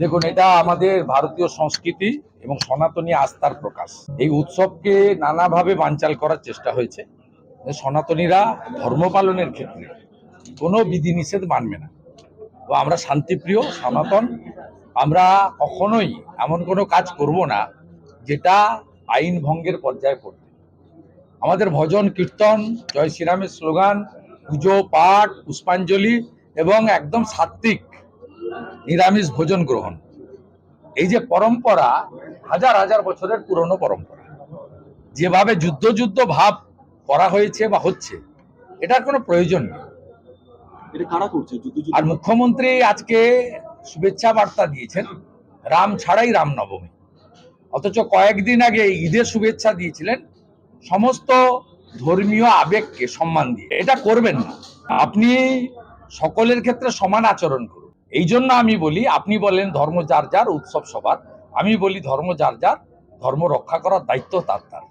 দেখুন, এটা আমাদের ভারতীয় সংস্কৃতি এবং সনাতনী আস্থার প্রকাশ। এই উৎসবকে নানাভাবে বানচাল করার চেষ্টা হয়েছে। সনাতনীরা ধর্ম পালনের ক্ষেত্রে কোনো বিধিনিষেধ মানবে না। তো আমরা শান্তিপ্রিয়, সনাতন, আমরা কখনোই এমন কোনো কাজ করব না যেটা আইন ভঙ্গের পর্যায়ে পড়বে। আমাদের ভজন, কীর্তন, জয় শ্রীরামের স্লোগান, পুজো, পাঠ, পুষ্পাঞ্জলি এবং একদম সাত্বিক নিরামিষ ভোজন গ্রহণ। এই যে পরম্পরা হাজার হাজার বছরের পুরনো পরম্পরা। যেভাবে যুদ্ধ যুদ্ধ ভাব করা হয়েছে বা হচ্ছে এটার কোনো প্রয়োজন নেই। আর মুখ্যমন্ত্রী আজকে শুভেচ্ছা বার্তা দিয়েছেন রাম ছাড়াই রামনবমী অথচ কয়েকদিন আগে ঈদের শুভেচ্ছা দিয়েছিলেন সমস্ত ধর্মীয় আবেগকে সম্মান দিয়ে। এটা করবেন না। আপনি সকলের ক্ষেত্রে সমান আচরণ করুন। এই জন্য আমি বলি, আপনি বলেন ধর্ম যার যার, উৎসব সবার। আমি বলি ধর্ম যার যার, ধর্ম রক্ষা করার দায়িত্ব তার তার।